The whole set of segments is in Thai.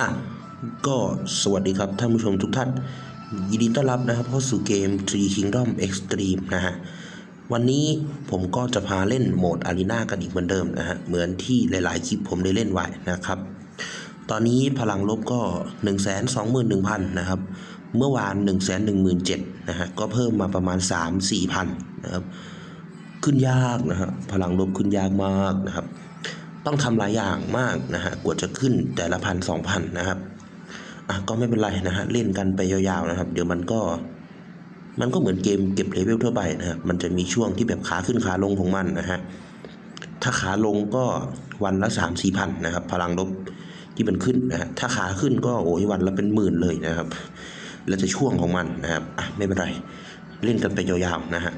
อะก็สวัสดีครับท่านผู้ชมทุกท่าน ยินดีต้อนรับนะครับเข้าสู่เกม Tree Kingdom Extreme นะฮะ วันนี้ผมก็จะพาเล่นโหมดอารีนากันอีกเหมือนเดิมนะฮะ เหมือนที่หลายๆคลิปผมได้เล่นไว้นะครับ ตอนนี้พลังลบก็ 1 2 1 0 0 0 นะครับ เมื่อวาน 1 1 7 0 0 0นะฮะ ก็เพิ่มมาประมาณ 3 4พันนะครับ ขึ้นยากนะฮะ พลังลบขึ้นยากมากนะครับ ต้องทำหลายอย่างมากนะฮะกว่าจะขึ้นแต่ละพันสองพันนะครับอะก็ไม่เป็นไรนะฮะเล่นกันไปยาวๆนะครับ เดี๋ยวมันก็ มันก็เหมือนเกมเก็บเลเวลทั่วไปนะฮะมันจะมีช่วงที่แบบขาขึ้นขาลงของมันนะฮะถ้าขาลงก็วันละสามสี่พันนะครับ พลังลบที่มันขึ้นนะฮะถ้าขาขึ้นก็โอ้ยวันละเป็นหมื่นเลยนะครับ แล้วจะช่วงของมันนะครับอะไม่เป็นไร เล่นกันไปยาวๆนะฮะ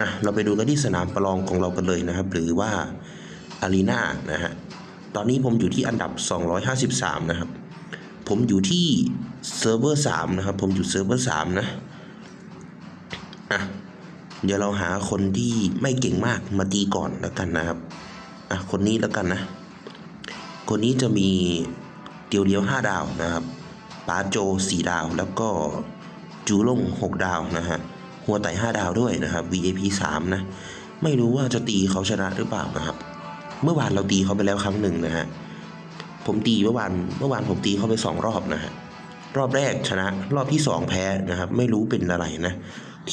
อะเราไปดูกันที่สนามประลองของเรากันเลยนะครับ หรือว่า อารีนานะฮะ ตอนนี้ผมอยู่ที่อันดับ 253 นะครับ ผมอยู่ที่เซิร์ฟเวอร์3นะครับ ผมอยู่เซิร์ฟเวอร์3นะ อะ เดี๋ยวเราหาคนที่ไม่เก่งมากมาตีก่อนแล้วกันนะครับ อะ คนนี้แล้วกันนะ คนนี้จะมีเดียวเดียว5ดาวนะครับปาโจ4ดาว แล้วก็จูลง6ดาวนะฮะ หัวไต่5ดาวด้วยนะครับ VAP 3นะ ไม่รู้ว่าจะตีเขาชนะหรือเปล่านะครับ เมื่อวานเราตีเขาไปแล้วครั้งหนึ่งนะฮะ ผมตีเมื่อวานเมื่อวานผมตีเขาไปสองรอบนะฮะ รอบแรกชนะ รอบที่สองแพ้นะครับ ไม่รู้เป็นอะไรนะ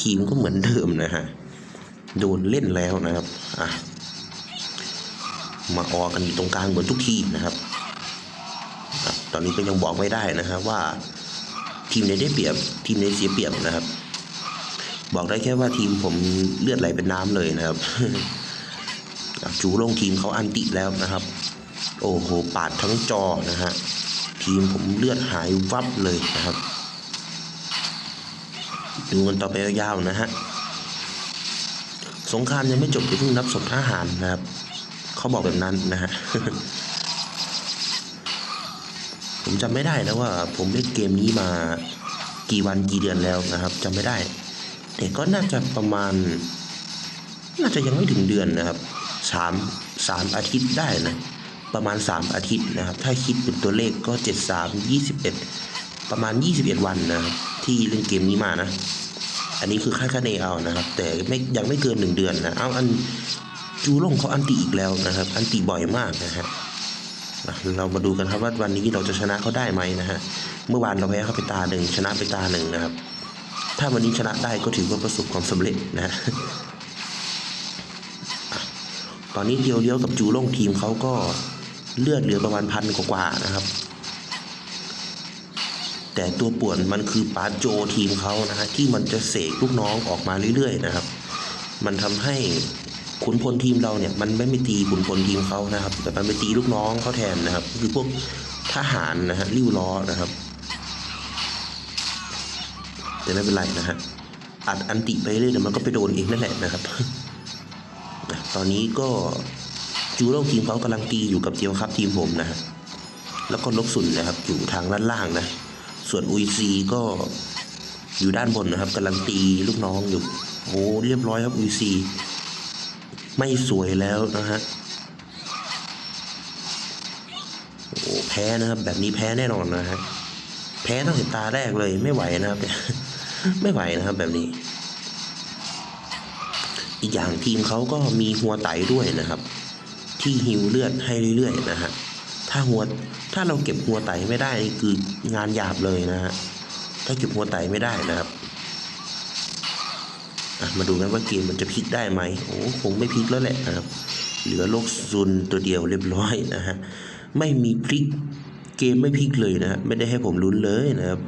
ทีมก็เหมือนเดิมนะฮะ โดนเล่นแล้วนะครับ อะ มาออกันอยู่ตรงกลางเหมือนทุกทีนะครับ ตอนนี้ก็ยังบอกไม่ได้นะครับว่าทีมไหนได้เปรียบ ทีมไหนเสียเปรียบนะครับ บอกได้แค่ว่าทีมผมเลือดไหลเป็นน้ำเลยนะครับ จูลงทีมเขาอันติแล้วนะครับ โอ้โห ปาดทั้งจอนะฮะ ทีมผมเลือดหายวับเลยนะครับ ดูกันต่อไปยาวๆนะฮะ สงครามยังไม่จบอย่าเพิ่งนับศพทหารนะครับ เขาบอกแบบนั้นนะฮะ ผมจำไม่ได้นะว่า ผมเล่นเกมนี้มากี่วันกี่เดือนแล้วนะครับจำไม่ได้ แต่ก็น่าจะประมาณ น่าจะยังไม่ถึงเดือนนะครับ สามสามอาทิตย์ได้นะ ประมาณสามอาทิตย์นะครับ ถ้าคิดเป็นตัวเลขก็เจ็ดสามยี่สิบเอ็ดประมาณยี่สิบเอ็ดวันนะครับที่เล่นเกมนี้มานะ อันนี้คือค่าคะเนเอานะครับ แต่ไม่ยังไม่เกินหนึ่งเดือนนะ เอาอันจูลงเขาอันติอีกแล้วนะครับ อันติบ่อยมากนะฮะเรามาดูกันครับว่าวันนี้เราจะชนะเขาได้ไหมนะฮะ เมื่อวานเราแพ้เขาไปตาหนึ่งชนะไปตาหนึ่งนะครับ ถ้าวันนี้ชนะได้ก็ถือว่าประสบความสำเร็จนะ ตอนนี้เดียวเดียวกับจูลงทีมเขาก็เลือดเหลือประมาณพันกว่านะครับ แต่ตัวป่วนมันคือปาโจทีมเขานะฮะที่มันจะเสกลูกน้องออกมาเรื่อยๆนะครับ มันทำให้ขุนพลทีมเราเนี่ยมันไม่ไปตีขุนพลทีมเขานะครับ แต่มันไปตีลูกน้องเขาแทนนะครับ คือพวกทหารนะฮะริ้วล้อนะครับแต่ไม่เป็นไรนะฮะอัดอันติไปเรื่อยเดี๋ยวมันก็ไปโดนเองนั่นแหละนะครับ ตอนนี้ก็จูโร่ทีมเขากำลังตีอยู่กับเจียวครับทีมผมนะแล้วก็ลกสุนนะครับอยู่ทางด้านล่างนะ ส่วนอุยซีก็อยู่ด้านบนนะครับกำลังตีลูกน้องอยู่โอ้เรียบร้อยครับอุยซีไม่สวยแล้วนะฮะโอ้แพ้นะครับแบบนี้แพ้แน่นอนนะฮะแพ้ตั้งแต่ตาแรกเลยไม่ไหวนะครับ ไม่ไหวนะครับแบบนี้ อีกอย่างทีมเขาก็มีหัวไตด้วยนะครับ ที่ฮิวเลือดให้เรื่อยๆนะฮะถ้าหัวถ้าเราเก็บหัวไตไม่ได้คืองานหยาบเลยนะฮะถ้าเก็บหัวไตไม่ได้นะครับมาดูกันว่าเกมมันจะพลิกได้ไหมโอ้คงไม่พลิกแล้วแหละนะครับ เหลือโลกซุนตัวเดียวเรียบร้อยนะฮะไม่มีพลิกเกมไม่พลิกเลยนะฮะไม่ได้ให้ผมลุ้นเลยนะครับ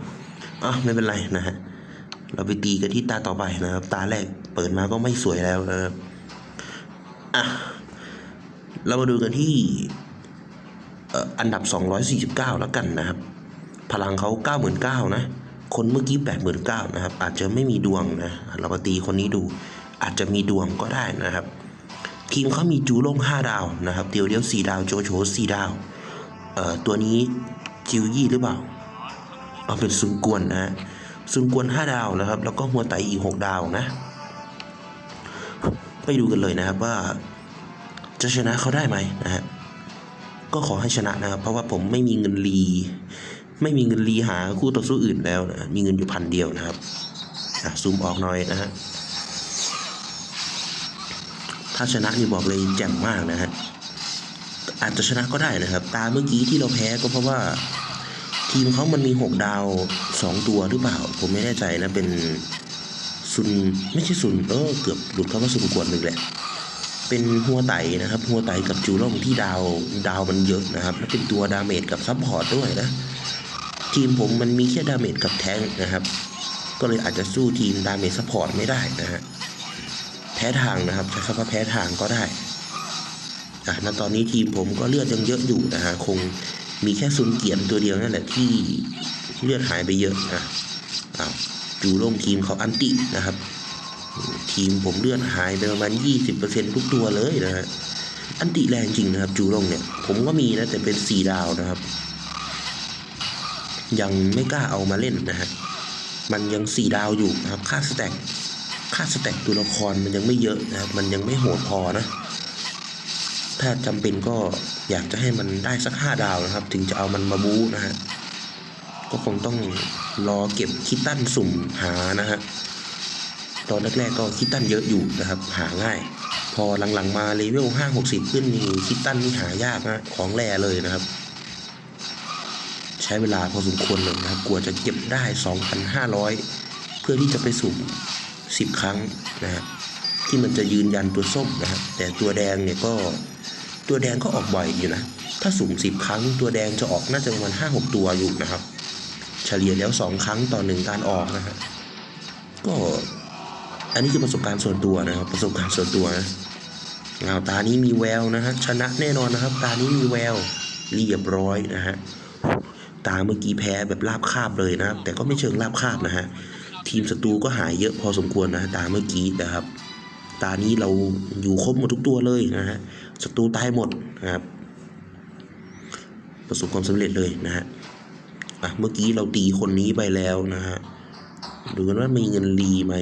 อะไม่เป็นไรนะฮะ เราไปตีกันที่ตาต่อไปนะครับ ตาแรกเปิดมาก็ไม่สวยแล้วนะครับอะเรามาดูกันที่อันดับ 249 แล้วกันนะครับ พลังเขา99,000นะคนเมื่อกี้89,000นะครับ อาจจะไม่มีดวงนะ เรามาตีคนนี้ดู อาจจะมีดวงก็ได้นะครับ ทีมเขามีจูโล่ง5 ดาวนะครับ เดียวเดียว4ดาว โจโฉ4ดาว เอ่อ ตัวนี้จิวยี่หรือเปล่า เอาเป็นซุนกวนนะฮะ ซุนกวนห้าดาวนะครับ แล้วก็หัวไตอีกหกดาวนะ ไปดูกันเลยนะครับว่า จะชนะเขาได้ไหมนะฮะก็ขอให้ชนะนะครับ เพราะว่าผมไม่มีเงินรี ไม่มีเงินรีหาคู่ต่อสู้อื่นแล้วนะมีเงินอยู่พันเดียวนะครับอะซูมออกหน่อยนะฮะถ้าชนะนี่บอกเลยแจ่มมากนะฮะอาจจะชนะก็ได้นะครับ ตาเมื่อกี้ที่เราแพ้ก็เพราะว่า ทีมเขามันมีหกดาวสองตัวหรือเปล่า ผมไม่แน่ใจนะเป็นซุนไม่ใช่ซุนเออเกือบหลุดคำว่าซุนกวนหนึ่งแหละเป็นหัวไตนะครับหัวไตกับจูล่งที่ดาวดาวมันเยอะนะครับ และเป็นตัวดาเมจกับซัพพอร์ตด้วยนะ ทีมผมมันมีแค่ดาเมจกับแทงนะครับ ก็เลยอาจจะสู้ทีมดาเมจซัพพอร์ตไม่ได้นะฮะแพ้ทางนะครับใช้คำว่าแพ้ทางก็ได้อะณตอนนี้ทีมผมก็เลือดยังเยอะอยู่นะฮะคง มีแค่ซุนเกียนตัวเดียวนั่นแหละที่เลือดหายไปเยอะอะอ้าวจูล่งทีมเขาอันตินะครับ ทีมผมเลือดหายไปประมาณยี่สิบเปอร์เซ็นทุกตัวเลยนะฮะอันติแรงจริงนะครับจูลงเนี่ย ผมก็มีนะแต่เป็นสี่ดาวนะครับ ยังไม่กล้าเอามาเล่นนะฮะมันยังสี่ดาวอยู่นะครับ ค่าสแต็กค่าสแต็กตัวละครมันยังไม่เยอะนะครับ มันยังไม่โหดพอนะ ถ้าจำเป็นก็ อยากจะให้มันได้สักห้าดาวนะครับ ถึงจะเอามันมาบูนะฮะก็คงต้องรอเก็บคิตตันสุ่มหานะฮะตอนแรกๆก็คิตตันเยอะอยู่นะครับ หาง่าย พอหลังๆมาเลเวลห้าหกสิบขึ้นนี่คิตตันนี่หายากนะของแร่เลยนะครับ ใช้เวลาพอสมควรเลยนะครับกลัวจะเก็บได้สองพันห้าร้อยเพื่อที่จะไปสุ่มสิบครั้งนะฮะที่มันจะยืนยันตัวส้มนะครับแต่ตัวแดงเนี่ยก็ ตัวแดงก็ออกบ่อยอยู่นะ ถ้าสุ่มสิบครั้ง ตัวแดงจะออกน่าจะประมาณห้าหกตัวอยู่นะครับ เฉลี่ยแล้วสองครั้งต่อหนึ่งการออกนะฮะก็อันนี้คือประสบการณ์ส่วนตัวนะครับ ประสบการณ์ส่วนตัวนะเอาตานี้มีแววนะฮะชนะแน่นอนนะครับ ตานี้มีแววเรียบร้อยนะฮะตาเมื่อกี้แพ้แบบราบคาบเลยนะครับ แต่ก็ไม่เชิงราบคาบนะฮะทีมศัตรูก็หายเยอะพอสมควรนะตาเมื่อกี้นะครับ ตานี้เราอยู่ครบหมดทุกตัวเลยนะฮะ ศัตรูตายหมดนะครับ ประสบความสำเร็จเลยนะฮะอะเมื่อกี้เราตีคนนี้ไปแล้วนะฮะดูกันว่ามีเงินรีไหม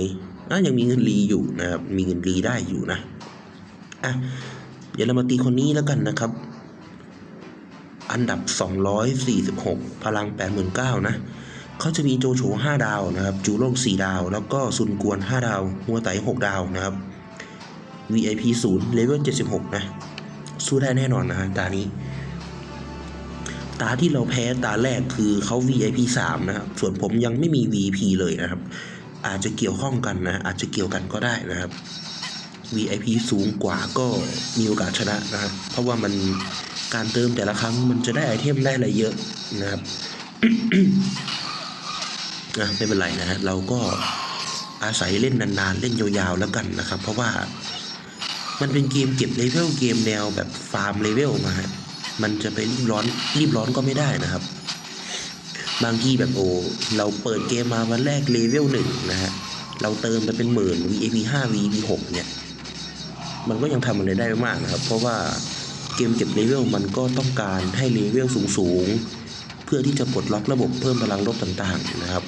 อะยังมีเงินรีอยู่นะครับมีเงินรีได้อยู่นะอะเดี๋ยวเรามาตีคนนี้แล้วกันนะครับ อันดับ 246 พลัง 89,000นะเขาจะมีโจโฉ5ดาวนะครับ จูโล่4ดาว แล้วก็ซุนกวน 5 ดาว หัวไต6ดาวนะครับ VIP 0เลเวล76 นะ สู้ได้แน่นอนนะฮะตานี้ ตาที่เราแพ้ตาแรกคือเขา VIP 3 นะครับ ส่วนผมยังไม่มี VIP เลยนะครับ อาจจะเกี่ยวข้องกันนะ อาจจะเกี่ยวกันก็ได้นะครับ VIP สูงกว่าก็มีโอกาสชนะนะครับ เพราะว่ามันการเติมแต่ละครั้งมันจะได้ไอเทมได้อะไรเยอะนะครับนะไม่เป็นไรนะฮะเราก็อาศัยเล่นนานๆ เล่นยาวๆแล้วกันนะครับ เพราะว่า มันเป็นเกมเก็บเลเวลเกมแนวแบบฟาร์มเลเวลมาฮะมันจะไปรีบร้อนรีบร้อนก็ไม่ได้นะครับ บางที่แบบโอ้เราเปิดเกมมาวันแรกเลเวลหนึ่งนะฮะเราเติมไปเป็นหมื่น VIP 5 VIP 6เนี่ย มันก็ยังทำอะไรได้ไม่มากนะครับ เพราะว่าเกมเก็บเลเวลมันก็ต้องการให้เลเวลสูงๆ เพื่อที่จะปลดล็อกระบบเพิ่มพลังลบต่างๆนะครับ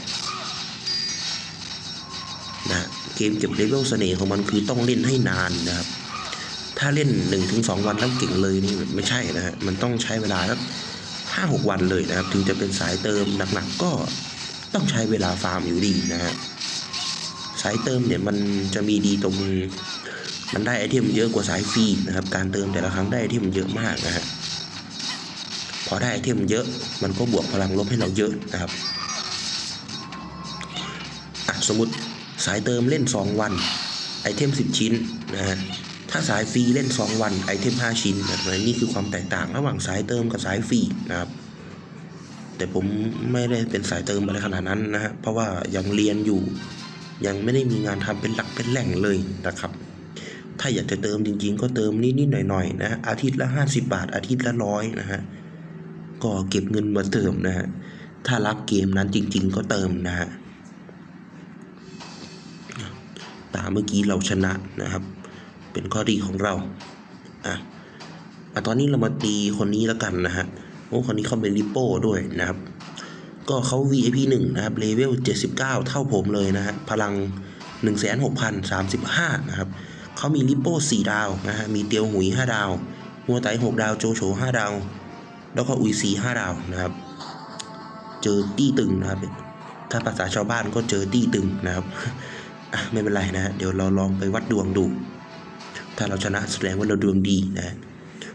นะเกมเก็บเลเวลเสน่ห์ของมันคือต้องเล่นให้นานนะครับ ถ้าเล่น 1-2 วันแล้วเก่งเลยนี่ไม่ใช่นะฮะมันต้องใช้เวลาสักห้าหกวันเลยนะครับ ถึงจะเป็นสายเติมหนักๆก็ต้องใช้เวลาฟาร์มอยู่ดีนะฮะสายเติมเนี่ยมันจะมีดีตรงมันได้ไอเทมเยอะกว่าสายฟรีนะครับ การเติมแต่ละครั้งได้ไอเทมเยอะมากนะฮะพอได้ไอเทมเยอะมันก็บวกพลังลบให้เราเยอะนะครับอะสมมติสายเติมเล่น 2 วัน ไอเทม 10 ชิ้นนะฮะ ถ้าสายฟรีเล่น 2 วันไอเทม 5 ชิ้นนะนี่คือความแตกต่างระหว่างสายเติมกับสายฟรีนะครับ แต่ผมไม่ได้เป็นสายเติมอะไรขนาดนั้นนะฮะเพราะว่ายังเรียนอยู่ ยังไม่ได้มีงานทำเป็นหลักเป็นแหล่งเลยนะครับ ถ้าอยากจะเติมจริง ๆ ก็เติมนิดๆหน่อยๆนะอาทิตย์ละ 50 บาท อาทิตย์ละร้อยนะฮะก็เก็บเงินมาเติมนะฮะถ้ารักเกมนั้นจริง ๆ ก็เติมนะฮะตาเมื่อกี้เราชนะนะครับ เป็นข้อดีของเราอะอะตอนนี้เรามาตีคนนี้แล้วกันนะฮะโอ้คนนี้เขาเป็นริปโป้ด้วยนะครับ ก็เขา VIP 1นะครับเลเวล79 เท่าผมเลยนะฮะพลัง 16,035 นะครับเขามีริปโป้4ดาวนะฮะมีเตียวหุย 5 ดาว หัวไต6ดาวโจโฉ5ดาว แล้วก็อุยซีห้าดาวนะครับ เจอตี้ตึงนะครับ ถ้าภาษาชาวบ้านก็เจอตี้ตึงนะครับอะไม่เป็นไรนะฮะเดี๋ยวเราลองไปวัดดวงดู ถ้าเราชนะแสดงว่าเราดวงดีนะ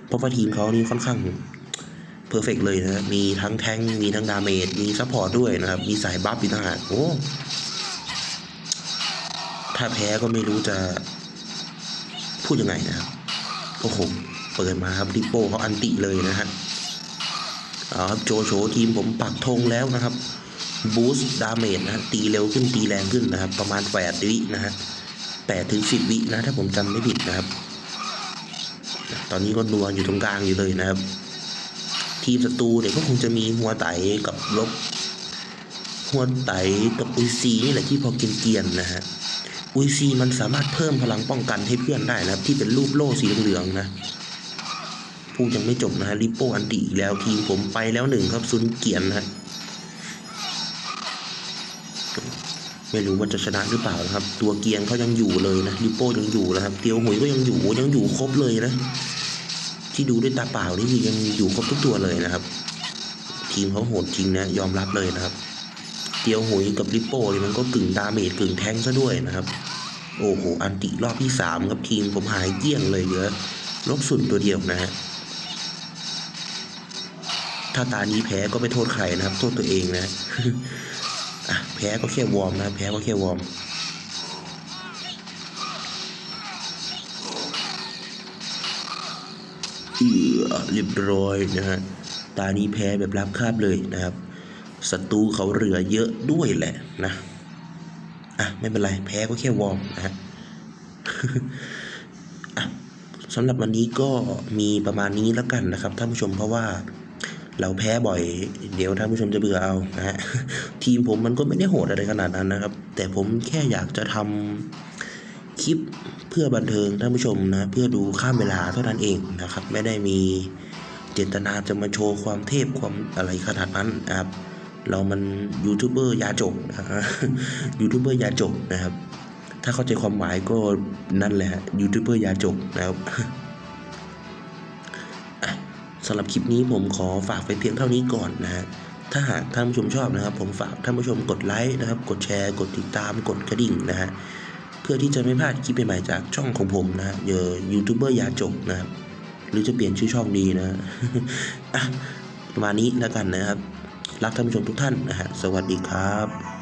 เพราะว่าทีมเขานี่ค่อนข้างเพอร์เฟกเลยนะมีทั้งแทงมีทั้งดาเมจมีซัพพอร์ตด้วยนะครับ มีสายบัฟอีกต่างหากโอ้ถ้าแพ้ก็ไม่รู้จะพูดยังไงนะครับโอ้โหเปิดมาครับริปโป้เขาอันติเลยนะฮะเอาครับโจโฉทีมผมปักธงแล้วนะครับบูสต์ดาเมจนะฮะตีเร็วขึ้นตีแรงขึ้นนะครับ ประมาณแปดวินะฮะ แปดถึงสิบวินะถ้าผมจำไม่ผิดนะครับ ตอนนี้ก็นัวอยู่ตรงกลางอยู่เลยนะครับ ทีมศัตรูเนี่ยก็คงจะมีหัวไตกับลบหัวไตกับอุยซีนี่แหละที่พอเกียนๆนะฮะอุยซีมันสามารถเพิ่มพลังป้องกันให้เพื่อนได้นะครับ ที่เป็นรูปโล่สีเหลืองๆนะพูดยังไม่จบนะฮะริปโปอันติอีกแล้วทีมผมไปแล้วหนึ่งครับซุนเกียนนะ ไม่รู้ว่าจะชนะหรือเปล่านะครับ ตัวเกียงเขายังอยู่เลยนะริปโป้ยังอยู่นะครับเตียวหุยก็ยังอยู่ยังอยู่ครบเลยนะ ที่ดูด้วยตาเปล่านี่คือยังอยู่ครบทุกตัวเลยนะครับ ทีมเขาโหดจริงนะยอมรับเลยนะครับ เตียวหุยกับริปโป้นี่มันก็กึ่งดาเมจกึ่งแทงซะด้วยนะครับโอ้โหอันติรอบที่สามครับทีมผมหายเกลี้ยงเลยเหลือลบสุดตัวเดียวนะฮะถ้าตานี้แพ้ก็ไม่โทษใครนะครับ โทษตัวเองนะ พ้ก็แค่วอร์มนะแพ้ก็แค่วอร์มเออเรียบร้อยนะฮะตานี้แพ้แบบรับคาบเลยนะครับศัตรูเขาเหลือเยอะด้วยแหละนะอะไม่เป็นไรแพ้ก็แค่วอร์มนะฮะสำหรับวันนี้ก็มีประมาณนี้แล้วกันนะครับท่านผู้ชมเพราะว่า เราแพ้บ่อย เดี๋ยวท่านผู้ชมจะเบื่อเอานะฮะทีมผมมันก็ไม่ได้โหดอะไรขนาดนั้นนะครับ แต่ผมแค่อยากจะทำคลิปเพื่อบันเทิงท่านผู้ชมนะ เพื่อดูข้ามเวลาเท่านั้นเองนะครับ ไม่ได้มีเจตนาจะมาโชว์ความเทพความอะไรขนาดนั้นนะครับ เรามันยูทูบเบอร์ยาจกนะฮะยูทูบเบอร์ยาจกนะครับ ถ้าเข้าใจความหมายก็นั่นแหละยูทูบเบอร์ยาจกนะครับ สำหรับคลิปนี้ผมขอฝากไปเพียงเท่านี้ก่อนนะฮะถ้าหากท่านผู้ชมชอบนะครับ ผมฝากท่านผู้ชมกดไลค์นะครับ กดแชร์ กดติดตาม กดกระดิ่งนะฮะเพื่อที่จะไม่พลาดคลิปใหม่ๆจากช่องของผมนะฮะเยอยูทูบเบอร์ยาจกนะครับหรือจะเปลี่ยนชื่อช่องดีนะอะประมาณนี้แล้วกันนะครับ รักท่านผู้ชมทุกท่านนะฮะสวัสดีครับ